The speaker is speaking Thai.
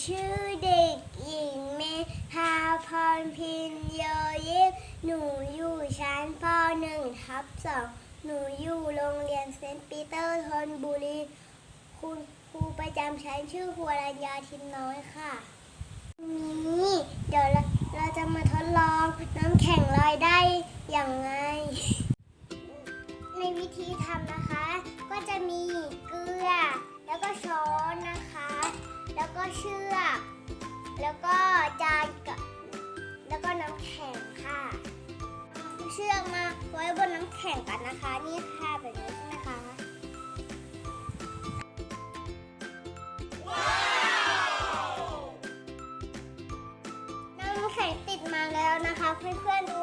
ชื่อเด็กหญิงเมธาพรพินโยยิปหนูอยู่ชั้นป .1 ทับ2หนูอยู่โรงเรียนเซนต์ปีเตอร์ธนบุรี คุณครูประจำชั้นชื่อครูอรัญญาทิมน้อยค่ะนี้เดี๋ยวเราเราจะมาทดลองน้ำแข็งลอยได้อย่างไงในวิธีทำนะคะ ก็จะมี แล้วก็จานกับแล้วก็น้ำแข็งค่ะเชือกมาไว้บนน้ำแข็งกันนะคะ นี่ค่ะแบบนี้นะคะน้ำแข็งติดมาแล้วนะคะ เพื่อนๆดู